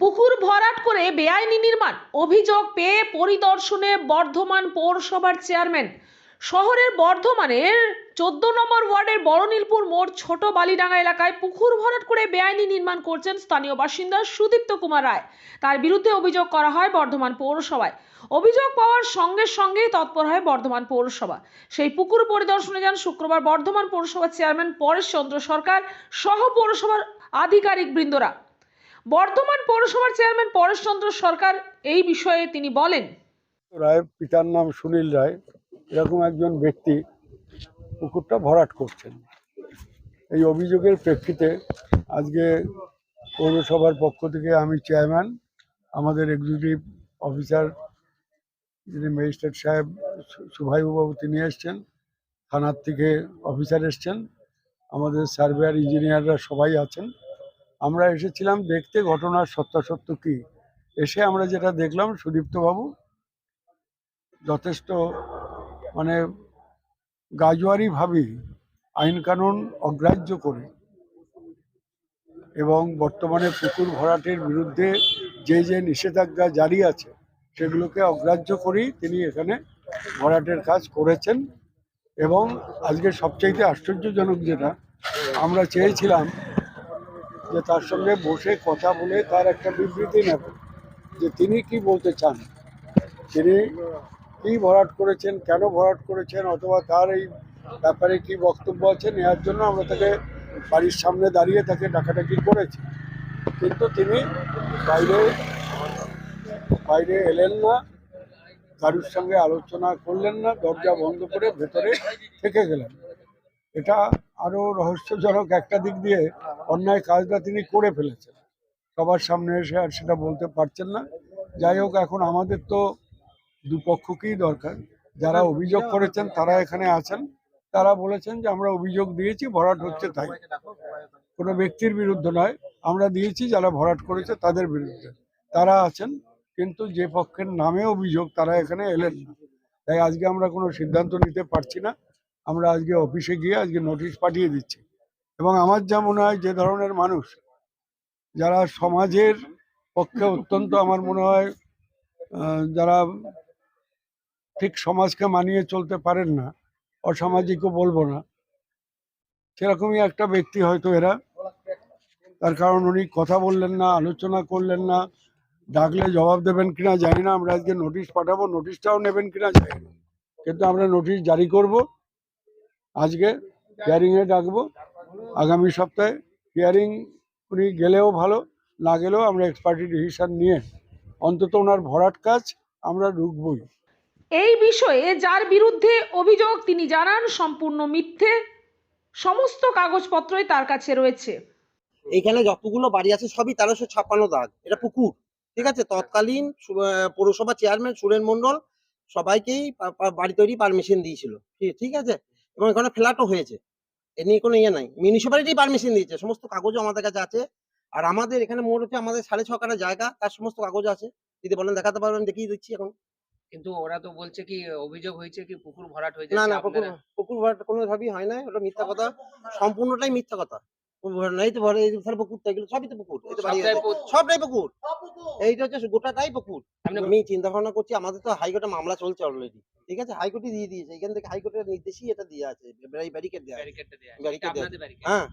পুকুর ভরাট করে বেআইনি নির্মাণ। অভিযোগ পেয়ে পরিদর্শনে বর্ধমান পৌরসভার চেয়ারম্যান। শহরের বর্ধমানের চোদ্দ নম্বর ওয়ার্ডের বড়নীলপুর মোড় ছোট বালিডাঙ্গা এলাকায় পুকুর ভরাট করে বেআইনি নির্মাণ করছেন স্থানীয় বাসিন্দা সুদীপ্ত কুমার রায়। তার বিরুদ্ধে অভিযোগ করা হয় বর্ধমান পৌরসভায়। অভিযোগ পাওয়ার সঙ্গে সঙ্গেই তৎপর হয় বর্ধমান পৌরসভা। সেই পুকুর পরিদর্শনে যান শুক্রবার বর্ধমান পৌরসভার চেয়ারম্যান পরেশ চন্দ্র সরকার, সহ পৌরসভার আধিকারিক বৃন্দরা। বর্ধমান পৌরসভার চেয়ারম্যান পরেশচন্দ্র সরকার এই বিষয়ে তিনি বলেন। রায়, পিতার নাম সুনীল রায়, এরকম একজন ব্যক্তি পুকুরটা ভরাট করছেন। এই অভিযোগের প্রেক্ষিতে আজকে পৌরসভার পক্ষ থেকে আমি চেয়ারম্যান, আমাদের এক্সিকিউটিভ অফিসার যিনি ম্যাজিস্ট্রেট সাহেব সু- সুভাইবাবু তিনি এসছেন, থানার থেকে অফিসার এসছেন, আমাদের সার্ভেয়ার ইঞ্জিনিয়াররা সবাই আছেন। আমরা এসেছিলাম দেখতে ঘটনার সত্যাসত্য কী? এসে আমরা যেটা দেখলাম, সুদীপ্তবাবু যথেষ্ট মানে গাজোয়ারিভাবেই আইনকানুন অগ্রাহ্য করে এবং বর্তমানে পুকুর ভরাটের বিরুদ্ধে যে যে নিষেধাজ্ঞা জারি আছে, সেগুলোকে অগ্রাহ্য করেই তিনি এখানে ভরাটের কাজ করেছেন এবং আজকে সবচাইতে আশ্চর্যজনক যেটা, আমরা চেয়েছিলাম যে তার সঙ্গে বসে কথা বলে তার একটা বিবৃতি নেব, যে তিনি কি বলতে চান? তিনি কি ভরাট করেছেন, কেন ভরাট করেছেন, অথবা তার এই ব্যাপারে কি বক্তব্য আছে? নেওয়ার জন্য আমরা তাকে বাড়ির সামনে দাঁড়িয়ে তাকে ডাকাডাকি করেছি। কিন্তু তিনি বাইরে বাইরে এলেন না, কারুর সঙ্গে আলোচনা করলেন না, দরজা বন্ধ করে ভেতরে থেকে গেলেন। এটা আরও রহস্যজনক একটা দিক দিয়ে অন্যায় কাজটা তিনি করে ফেলেছেন। সবার সামনে এসে আর সেটা বলতে পারছেন না। যাই হোক, এখন আমাদের তো দুপক্ষকেই দরকার। যারা অভিযোগ করেছেন, তারা এখানে আছেন। তারা বলেছেন যে আমরা অভিযোগ দিয়েছি, ভরাট হচ্ছে তাই। কোনো ব্যক্তির বিরুদ্ধে নয়। আমরা দিয়েছি, যারা ভরাট করেছে তাদের বিরুদ্ধে। তারা আছেন, কিন্তু যে পক্ষের নামে অভিযোগ, তারা এখানে এলেন না। তাই আজকে আমরা কোনো সিদ্ধান্ত নিতে পারছি না। আমরা আজকে অফিসে গিয়ে আজকে নোটিশ পাঠিয়ে দিচ্ছি। এবং আমার যা মনে হয় যে ধরনের মানুষ, যারা সমাজের পক্ষে অত্যন্ত আমার মনে হয় যারা ঠিক সমাজকে মানিয়ে চলতে পারেন না, অসামাজিকও বলব না, সেরকমই একটা ব্যক্তি হয়তো এরা। তার কারণ উনি কথা বললেন না, আলোচনা করলেন না, ডাকলে জবাব দেবেন কিনা জানি না, আমরা আজকে নোটিশ পাঠাবো নোটিশটাও নেবেন কিনা জানি না। কিন্তু আমরা নোটিশ জারি করব। আজকে হিয়ারিংয়ে ডাকবো। আগামী সপ্তাহে হিয়ারিং উনি গেলেও ভালো না গেলেও আমরা এক্সপার্টি ডিসিশন নিয়ে অন্তত ওনার ভরাট কাজ আমরা ঢুকবই এই বিষয়ে যার বিরুদ্ধে অভিযোগ তিনি জানান সম্পূর্ণ মিথ্যে। সমস্ত কাগজপত্রই তার কাছে রয়েছে। এখানে যতগুলো বাড়ি আছে সবই তেরোশো ছাপ্পান্ন দাগ। এটা পুকুর ঠিক আছে? তৎকালীন পৌরসভা চেয়ারম্যান সুরেন মন্ডল সবাইকেই বাড়ি তৈরি পারমিশন দিয়েছিল। ঠিক আছে? এবং এখানে ফ্ল্যাটও হয়েছে। এ নিয়ে কোনো ইয়ে নাই। মিউনিসিপ্যালিটি পারমিশন দিয়েছে। সমস্ত কাগজও আমাদের কাছে আছে। আর আমাদের এখানে মোট হচ্ছে আমাদের সাড়ে ছ কাটা জায়গা তার সমস্ত কাগজ আছে। যদি বলেন দেখাতে পারবেন দেখিয়ে দিচ্ছি এখন। কিন্তু ওরা তো বলছে কি অভিযোগ হয়েছে কি পুকুর ভরাট হয়েছে না না পুকুর পুকুর ভরাট কোনো ভাবেই হয় না ওটা মিথ্যা কথা। সম্পূর্ণটাই মিথ্যা কথা। পুকুর তো এই যে পুকুরটা এগুলো সবই তো পুকুর এই তো বাড়ি সবটাই পুকুর। এইটা হচ্ছে গোটাটাই পুকুর। আমি চিন্তা ভাবনা করছি আমাদের তো হাইকোর্টে মামলা চলছে অলরেডি ঠিক আছে? হাইকোর্টে দিয়ে দিয়েছে। এখান থেকে হাইকোর্টের নির্দেশই এটা দিয়ে আছে ব্যারিকেড দেওয়া। ব্যারিকেড হ্যাঁ।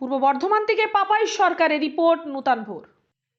পূর্ব বর্ধমান থেকে পাপাই সরকারের রিপোর্ট নূতন ভোর